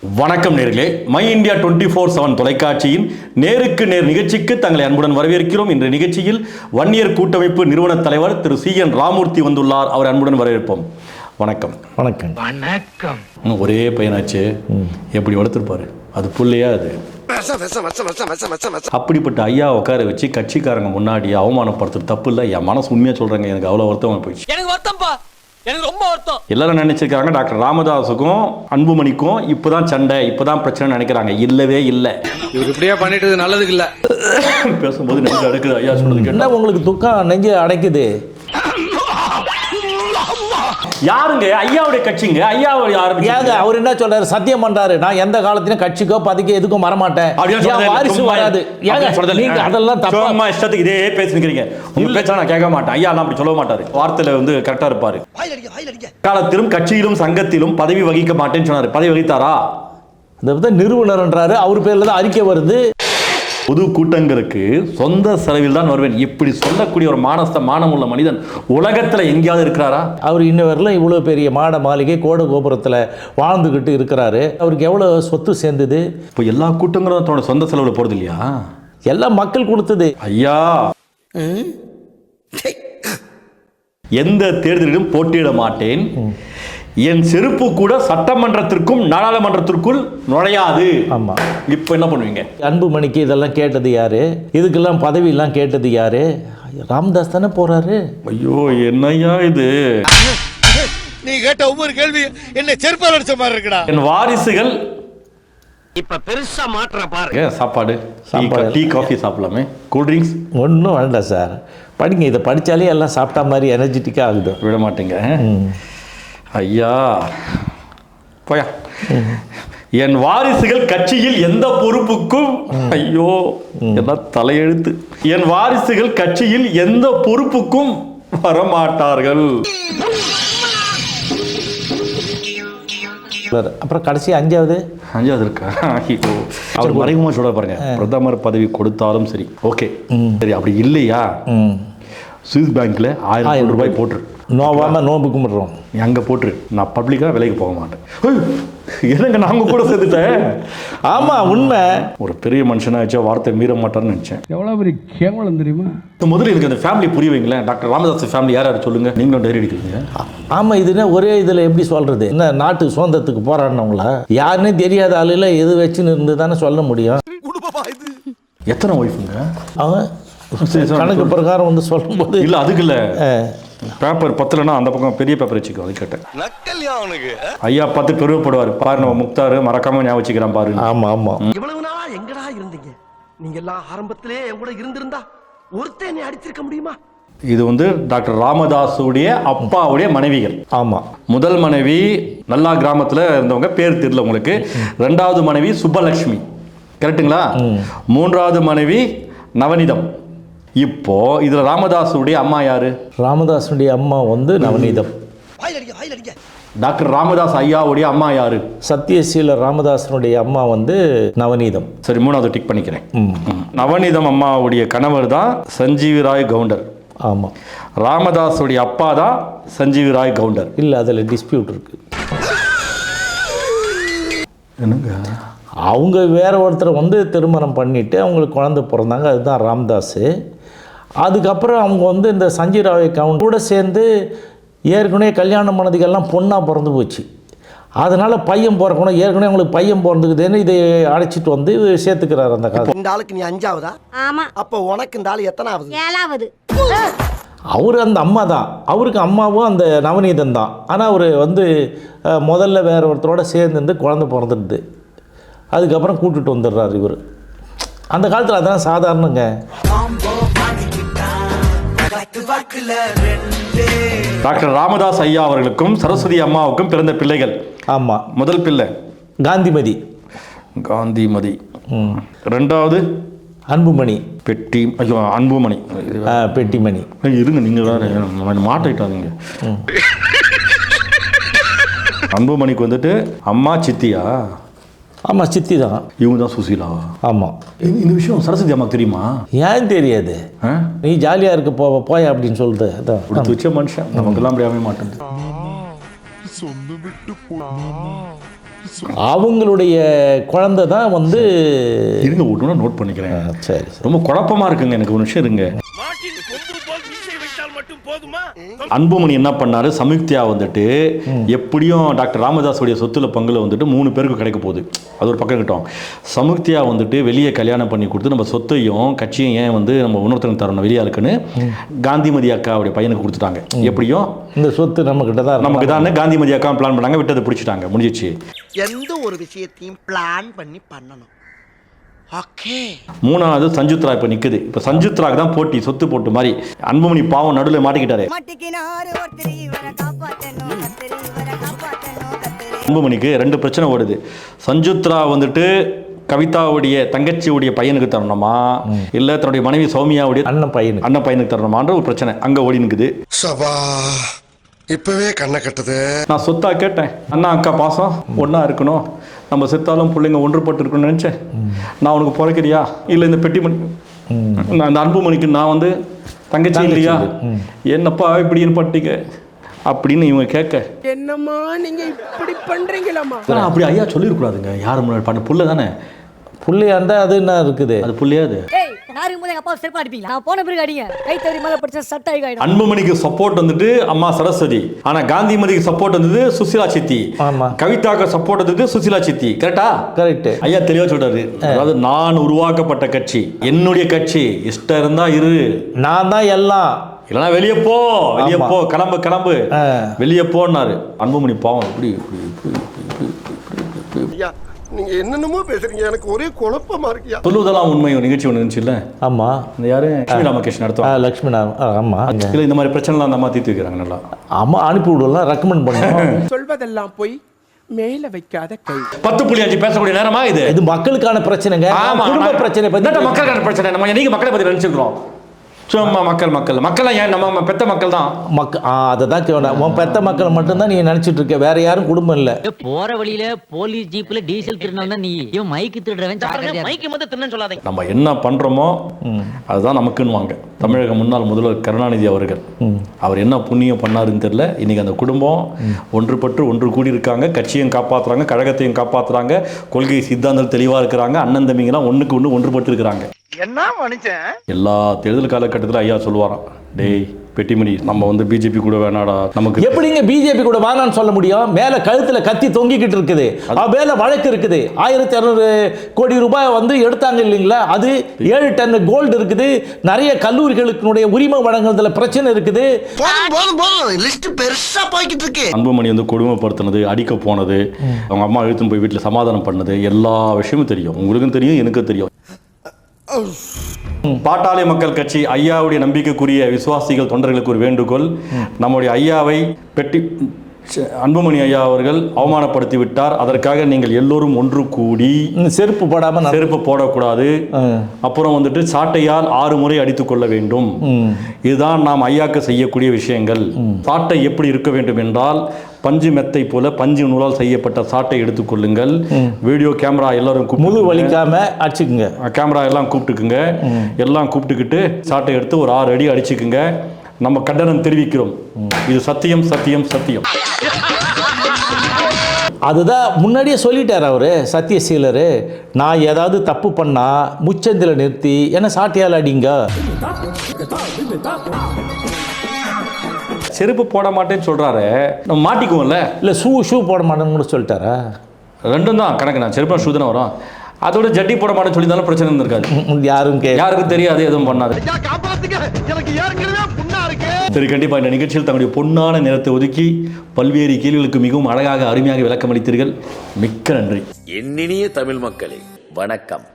வணக்கம் நேர்களே. My India twenty four seven தொலைக்காட்சியின் நேருக்கு நேர் நிகழ்ச்சிக்கு தங்களை அன்புடன் வரவேற்கிறோம். இன்று நிகழ்ச்சியில் வன்னியர் கூட்டமைப்பு நிறுவன தலைவர் திரு சி என் ராமூர்த்தி வந்துள்ளார். அவர் அன்புடன் வரவேற்போம். வணக்கம். வணக்கம். வணக்கம். இன்னும் ஒரே பையனாச்சு. எப்படி வளர்த்துருப்பாரு? அது புள்ளையா அது? அப்படிப்பட்ட ஐயா உட்கார வச்சு கட்சிக்காரங்க முன்னாடி அவமானப்படுத்துறது தப்பு இல்லை. என் மனசு உண்மையா சொல்றேங்க. எனக்கு அவ்வளோ வருத்தமாக போயிடுச்சு. எனக்கு வருத்தம்ப்பா எனக்கு ரொம்ப வருத்தம். எல்லாரும் நினைச்சிருக்காங்க டாக்டர் ராமதாஸுக்கும் அன்புமணிக்கும் இப்போதான் சண்டை இப்போதான் பிரச்சனை நினைக்கிறாங்க. இல்லவே இல்லை. இவர் இப்படியே பண்ணிட்டு நல்லதுக்கு இல்ல. பேசும்போது நெஞ்சு அடுக்குது. ஐயா சொல்றது கேட்டா என்ன உங்களுக்கு துக்கம்? நெஞ்சு அடைக்குது. யாருங்க? ஐயாவுடைய கட்சிங்க. ஐயாவுடைய ஆரம்பிச்சாங்க அவர் என்ன சொல்றாரு? சத்தியம் பண்றாரு. நான் எந்த காலத்திலும் கட்சிக்கோ பதிக்கோ எதுக்கும் வரமாட்டேன். வாரிசு வராது. நீங்க. அதெல்லாம் தப்பா இஷ்டத்துக்கு இதே பேசிக்கிறீங்க உங்க பேச்சா நான் கேட்க மாட்டேன். ஐயா அப்படி சொல்ல மாட்டாரு. வார்த்தையில வந்து கரெக்டா இருப்பாரு. காலத்திலும் கட்சியிலும் சங்கத்திலும் பதவி வகிக்க மாட்டேன்னு சொன்னாரு. பதவி வகித்தாரா? வித நிறுவனர்ன்றாரு. அவர் பேர்ல தான் அறிக்கை வருது. பொது கூட்டங்களுக்கு சொந்த செலவில் தான் வருவேன். இப்படி சொல்லக்கூடிய ஒரு மானஸ்த மானமுள்ள மனிதன் உலகத்துல எங்கேயாவது இருக்கிறாரா? அவர் இன்ன வரலாம் இவ்வளோ பெரிய மாட மாளிகை கோட கோபுரத்தில் வாழ்ந்துக்கிட்டு இருக்கிறாரு. அவருக்கு எவ்வளோ சொத்து சேர்ந்தது? இப்போ எல்லா கூட்டங்களும் தன்னோட சொந்த செலவுல போறது இல்லையா? எல்லாம் மக்கள் கொடுத்தது. ஐயா. எந்த தேர்தலிலும் போட்டியிட மாட்டேன். என் செருப்பு கூட சட்டமன்றத்திற்கும் நாடாளுமன்றத்திற்குள் நுழையாது. ஆமா. இப்போ என்ன பண்ணுவீங்க? அன்புமணிக்கு இதெல்லாம் கேட்டது யாரு? இதுக்கெல்லாம் பதவியெல்லாம் கேட்டது யாரு? ராமதாஸ் தானே போறாரு. ஐயோ என்னய்யா இது? நீ கேட்ட ஒவ்வொரு கேள்வி என்ன செருப்பால் அடிச்ச மாதிரி இருக்குடா. என் வாரிசுகள் இப்ப பெருசா மாற்ற பாரு. ஏ, சாப்பாடு? சாப்பாடு. டீ காஃபி சாப்பிடலாமே? கூல் ட்ரிங்க்ஸ் ஒன்றும் வேண்டாம் சார். படிங்க இதை படித்தாலே எல்லாம் சாப்பிட்டா மாதிரி எனர்ஜெட்டிக்காக ஆகுது விட மாட்டேங்க. ஐயா போயா. என் வாரிசுகள் கட்சியில் எந்த பொறுப்புக்கும் ஐயோ எல்லாம் தலையெழுத்து. என் வாரிசுகள் கட்சியில் எந்த பொறுப்புக்கும் வரமாட்டார்கள். அப்புறம் கடைசி அஞ்சாவது? அஞ்சாவது இருக்கா? ஐயோ. அவர் மறைமுகமாக சொல்ல பாருங்க. பிரதமர் பதவி கொடுத்தாலும் சரி. ஓகே. சரி அப்படி இல்லையா? சுவிஸ் பேங்க்ல ஆயிரம் ரூபாய் போட்டுரு நோவாமல் நோம்பு கும்பிட்றோம் அங்கே போட்டுரு. நான் பப்ளிக்காக விலைக்கு போக மாட்டேன். என்னங்க நாங்க கூட சேர்த்துட்டேன் ஆமாம் உண்மை. ஒரு பெரிய மனுஷனா வச்சா வார்த்தை மீற மாட்டார்னு நினச்சேன். எவ்வளோ பெரிய கேவலம் தெரியுமா? இந்த முதல்ல எனக்கு அந்த ஃபேமிலி புரிய வைங்களேன். டாக்டர் ராமதாஸ் ஃபேமிலி யார் யார் சொல்லுங்க? நீங்களும் டைரி அடிக்கிறீங்க ஆமாம் இதுன்னா ஒரே இதில் எப்படி சொல்கிறது என்ன நாட்டு சுதந்திரத்துக்கு போராடினவங்களா? யாருன்னே தெரியாத ஆளுல எது வச்சுன்னு இருந்து தானே சொல்ல முடியும். எத்தனை ஒய்ஃபுங்க அவன். கணக்கு பிரகாரம் வந்து சொல்லும்போது இல்ல அதுக்கு இல்ல பேப்பர் பத்தலைன்னா அந்த பக்கம் பெரிய பேப்பர் வச்சுக்கோ அது கேட்டேன். நக்கல்யா அவனுக்கு ஐயா பார்த்து பெருமைப்படுவார். பாரு நம்ம முக்தாரு மறக்காம ஞாபகம் வச்சுக்கிறான் பாரு. ஆமாம் ஆமாம் இவ்வளவு நாளா எங்கடா இருந்தீங்க? நீங்க எல்லாம் ஆரம்பத்திலே என் கூட இருந்திருந்தா ஒருத்தன் என்னை அடிச்சிருக்க முடியுமா? இது வந்து டாக்டர் ராமதாஸுடைய அப்பாவுடைய மனைவிகள். ஆமாம் முதல் மனைவி நல்லா கிராமத்தில் இருந்தவங்க பேர் தெரியல உங்களுக்கு. ரெண்டாவது மனைவி சுப்பலட்சுமி கரெக்ட்டுங்களா? மூன்றாவது மனைவி நவனிதம் இப்போ இதுல ராமதாஸுடைய அம்மா யாரு? ராமதாஸுடைய அம்மா வந்து நவநீதம். டாக்டர் ராமதாஸ் ஐயாவுடைய அம்மா யாரு? சத்யசீல ராமதாசனுடைய அம்மா வந்து நவநீதம். சரி மூணாவது டிக் பண்ணிக்கிறேன். ம். ம். நவநீதம் அம்மாவுடைய கணவர் தான் சஞ்சீவி ராய் கவுண்டர். ஆமாம் ராமதாஸுடைய அப்பா தான் சஞ்சீவி ராய் கவுண்டர். இல்லை அதில் டிஸ்பியூட் இருக்குது என்னங்க? அவங்க வேற ஒருத்தரை வந்து திருமணம் பண்ணிட்டு அவங்களுக்கு குழந்தை பிறந்தாங்க. அதுதான் ராம்தாஸ் அதுக்கப்புறம் அவங்க வந்து இந்த சஞ்சய் ராய் கவுண்ட் கூட சேர்ந்து ஏற்கனவே கல்யாணம் பண்ணதுக்கெல்லாம் பொண்ணாக பிறந்து போச்சு. அதனால் பையன் பிறக்கணும் ஏற்கனவே அவங்களுக்கு பையன் பிறந்துக்குதுன்னு இதை அழைச்சிட்டு வந்து சேர்த்துக்கிறார் அந்த காலத்தில் இந்த ஆளுக்கு நீ அஞ்சாவதா? ஆமா. அப்ப உனக்கு இந்த ஆளு எத்தனாவது? ஏழாவது. அவர் அந்த அம்மா தான். அவருக்கு அம்மாவும் அந்த நவநீதன் தான். ஆனால் அவர் வந்து முதல்ல வேற ஒருத்தரோட சேர்ந்து குழந்தை பிறந்துடுது. அதுக்கப்புறம் கூட்டிட்டு வந்துடுறார் இவர். அந்த காலத்தில் அதான் சாதாரணங்க. டாக்டர் ராமதாஸ் ஐயா அவர்களுக்கும் சரஸ்வதி அம்மாவுக்கும் பிறந்த பிள்ளைகள். ஆமாம் முதல் பிள்ளை. காந்திமதி. காந்திமதி. ரெண்டாவது? அன்புமணி. பெட்டி ஐயோ அன்புமணி. பெட்டிமணி. இருங்க நீங்க வேற மாட்டிட்டாதீங்க அன்புமணிக்கு வந்துட்டு அம்மா சித்தியா? ஆமாம் சித்தி தான். இவங்க தான் சுசீலா? ஆமாம் இந்த- இந்த விஷயம் சரஸ்வதி அம்மாக்கு தெரியுமா? ஏன் தெரியாது? ஆ? நீ ஜாலியாக இருக்க போ போய அப்படின்னு சொல்லிட்டு அதான். வச்ச மனுஷன். நமக்கெல்லாம் அப்படி அமைய மாட்டேங்குது. அவங்களுடைய குழந்தை தான் வந்து இருங்க ஒன்று நோட் பண்ணிக்கிறேன். சரி சரி. ரொம்ப குழப்பமா இருக்குங்க எனக்கு ஒரு நிமிஷம் இருங்க. வைத்தால் மட்டும் போதுமா? அன்புமணி என்ன பண்ணாரு? சமுக்தியா வந்துட்டு எப்படியும் டாக்டர் ராமதாஸுடைய சொத்துல பங்குல வந்துட்டு மூணு பேருக்கு கிடைக்க போகுது. அது ஒரு பக்கம் கிட்டோம் சமுக்தியா வந்துட்டு வெளியே கல்யாணம் பண்ணி கொடுத்து நம்ம சொத்தையும் கட்சியும் ஏன் வந்து நம்ம இன்னொருத்தருக்கு தரணும் வெளியா இருக்குன்னு காந்திமதி அக்காவுடைய பையனுக்கு கொடுத்துட்டாங்க. எப்படியும்? இந்த சொத்து நம்மக்கிட்ட தான் இருக்கு. நமக்கு தான் காந்திமதி அக்கா பிளான் பண்ணாங்க விட்டதை பிடிச்சிட்டாங்க. முடிஞ்சிச்சு. எந்த ஒரு விஷயத்தையும் பிளான் பண்ணி பண்ணணும். மூணாவது சஞ்சுத்ரா இப்போ நிக்குது. இப்போ சஞ்சுத்ராக்கு தான் போட்டி சொத்து போட்டு மாதிரி. அன்புமணி பாவம் நடுவில் மாட்டிக்கிட்டாரு. அன்புமணிக்கு ரெண்டு பிரச்சனை ஓடுது. சஞ்சுத்ரா வந்துட்டு கவிதாவுடைய தங்கச்சியுடைய பையனுக்கு தரணுமா? இல்லை தன்னுடைய மனைவி சௌமியாவுடைய அண்ணன் பையனுக்கு. அண்ணன் பையனுக்கு தரணுமான்ற ஒரு பிரச்சனை அங்கே ஓடி நிற்குது சபா இப்பவே கண்ணை கட்டுது. நான் சொத்தா கேட்டேன். அண்ணா அக்கா பாசம் ஒன்றா இருக்கணும். நம்ம செத்தாலும் பிள்ளைங்க ஒன்றுபட்டு இருக்கணும்னு நினச்சேன் நான் உனக்கு பிறக்கிறியா இல்லை இந்த பெட்டி மணி நான் இந்த அன்புமணிக்கு நான் வந்து தங்கச்சி இல்லையா? என்னப்பா இப்படின்னு பட்டிக்க அப்படின்னு இவங்க கேட்க. என்னம்மா நீங்க இப்படி பண்றீங்களாம்மா? ஆனா, அப்படி ஐயா சொல்லிடக்கூடாதுங்க யார் முன்னாடி பண்ண? புள்ள தானே. புள்ளையா இருந்தால் அது என்ன இருக்குது? அது புள்ளையா அது? நான் இருக்கும்போது எங்க அப்பா செருப்பா அடிப்பீங்களா? நான் போன பிறகு அடிங்க. கை தவறி மேல படிச்ச சட்டை ஆயிடும் அன்புமணிக்கு சப்போர்ட் வந்துட்டு அம்மா சரஸ்வதி. ஆனா காந்திமதிக்கு சப்போர்ட் வந்தது சுசிலா சித்தி. ஆமா. கவிதாக்கு சப்போர்ட் வந்தது சுசிலா சித்தி. கரெக்டா கரெக்டு ஐயா தெளிவா சொல்றாரு. அதாவது நான் உருவாக்கப்பட்ட கட்சி. என்னுடைய கட்சி. இஷ்டம் இருந்தா இரு. நான் தான் எல்லாம். இல்லைன்னா வெளியே போ. வெளியே. போ. கிளம்பு கிளம்பு. வெளியே போன்னாரு. அன்புமணி பாவம். இப்படி இப்படி இப்படி இப்படி இப்படி இப்படி இப்படி. ஐயா நீங்க என்னென்னமோ பேசுறீங்க. எனக்கு ஒரே குழப்பமா இருக்கியா சொல்லுவதெல்லாம் உண்மை ஒரு நிகழ்ச்சி ஒன்று இருந்துச்சு இல்ல ஆமாம் இந்த யாரு? லட்சுமி ராமகிருஷ்ணன் நடத்துவாங்க நாராயணன் ஆமாம் இல்ல இந்த மாதிரி பிரச்சனைலாம் அந்த அம்மா தீர்த்து வைக்கிறாங்க நல்லா. ஆமாம் அனுப்பி விடலாம் ரெக்கமெண்ட் பண்ணுவோம். சொல்வதெல்லாம் போய் மேல வைக்காத கை. பத்து புள்ளி அஞ்சு பேசக்கூடிய நேரமா இது? இது மக்களுக்கான பிரச்சனைங்க. ஆமா குடும்ப பிரச்சனை என்னடா பற்றி மக்களுக்கான பிரச்சனை? நம்ம என்னைக்கு மக்களை பத்தி நினைச்சுக்கிறோம். சும்மா மக்கள் மக்கள். மக்கள் ஏன் நம்ம பெத்த மக்கள் தான்? மக்க ஆ அதை தான் கேட்கணும் உன் பெத்த மக்கள் மட்டும்தான் நீ நினச்சிட்டு இருக்க. வேற யாரும் குடும்பம் இல்லை. போற வழியில போலீஸ் ஜீப்ல டீசல் திருடினா நீ இவன் மைக்கு திருடுறவன். மைக்கு மட்டும் தின்னு சொல்லாதீங்க. நம்ம என்ன பண்றோமோ அதுதான் நமக்குன்னுவாங்க. தமிழக முன்னாள் முதல்வர் கருணாநிதி அவர்கள். அவர் என்ன புண்ணியம் பண்ணாருன்னு தெரியல. இன்னைக்கு அந்த குடும்பம் ஒன்றுபட்டு ஒன்று கூடி இருக்காங்க கட்சியும் காப்பாத்துறாங்க கழகத்தையும் காப்பாத்துறாங்க. கொள்கை சித்தாந்தம் தெளிவா இருக்கிறாங்க. அண்ணன் தம்பிங்கெல்லாம் ஒண்ணுக்கு ஒன்று ஒன்றுபட்டு இருக்கிறாங்க. என்ன மனுஷன்? எல்லா தேர்தல் காலகட்டத்தில் ஐயா சொல்லுவாராம். டேய் பெட்டிமணி நம்ம வந்து பிஜேபி கூட வேணாடா நமக்கு எப்படிங்க பிஜேபி கூட வானான்னு சொல்ல முடியும்? மேலே கழுத்தில் கத்தி தொங்கிக்கிட்டு இருக்குது. மேலே வழக்கு இருக்குது. ஆயிரத்தி இரநூறு கோடி ரூபாய் வந்து எடுத்தாங்க இல்லைங்களா? அது ஏழு டன் கோல்டு இருக்குது. நிறைய கல்லூரிகளுக்குடைய உரிமை வழங்குறதுல பிரச்சனை இருக்குது. லிஸ்ட் பெருசா போய்கிட்டு இருக்கு. அன்புமணி வந்து கொடுமைப்படுத்தினது அடிக்க போனது அவங்க அம்மா இழுத்துன்னு போய் வீட்டில் சமாதானம் பண்ணது எல்லா விஷயமும் தெரியும். உங்களுக்கும் தெரியும் எனக்கும் தெரியும். பாட்டாளி மக்கள் கட்சி ஐயாவுடைய நம்பிக்கைக்குரிய விசுவாசிகள் தொண்டர்களுக்கு ஒரு வேண்டுகோள். நம்முடைய ஐயாவை பெட்டி அன்புமணி ஐயா அவர்கள் அவமானப்படுத்தி விட்டார் அதற்காக நீங்கள் எல்லோரும் ஒன்று கூடி செருப்பு போடாமல் நான் செருப்பு போடக்கூடாது. அப்புறம் வந்துட்டு சாட்டையால் ஆறு முறை அடித்துக் கொள்ள வேண்டும். இதுதான் நாம் ஐயாக்கு செய்யக்கூடிய விஷயங்கள். சாட்டை எப்படி இருக்க வேண்டும் என்றால் பஞ்சு மெத்தை போல பஞ்சு நூலால் செய்யப்பட்ட சாட்டை எடுத்துக்கொள்ளுங்கள் வீடியோ கேமரா எல்லாரும் முழு வலிக்காம அடிச்சுக்குங்க. கேமரா எல்லாம் கூப்பிட்டுக்குங்க. எல்லாம் கூப்பிட்டுக்கிட்டு சாட்டை எடுத்து ஒரு ஆறு அடி அடிச்சுக்குங்க. நம்ம கண்டனம் தெரிவிக்கிறோம். இது சத்தியம் சத்தியம் சத்தியம். அதுதான் முன்னாடியே சொல்லிட்டார் அவர் சத்தியசீலர். நான் ஏதாவது தப்பு பண்ணா முச்சந்தில நிறுத்தி என்ன சாட்டியால் அடிங்க செருப்பு போட மாட்டேன்னு சொல்றாரு நம்ம மாட்டிக்குவோம்ல. இல்லை ஷூ ஷூ போட மாட்டேன்னு கூட சொல்லிட்டாரா? ரெண்டும் தான் கணக்கு நான் செருப்பு ஷூ தானே வரும். அதோட ஜட்டி போட மாட்டேன்னு சொல்லியிருந்தாலும் பிரச்சனை இருந்திருக்காது. யாரும் யாருக்கும் தெரியாது எதுவும் பண்ணாது. சரி கண்டிப்பாக இந்த நிகழ்ச்சியில் தங்களுடைய பொன்னான நேரத்தை ஒதுக்கி பல்வேறு கேள்விகளுக்கு மிகவும் அழகாக அருமையாக விளக்கமளித்தீர்கள். மிக்க நன்றி. எண்ணினிய தமிழ் மக்களே வணக்கம்.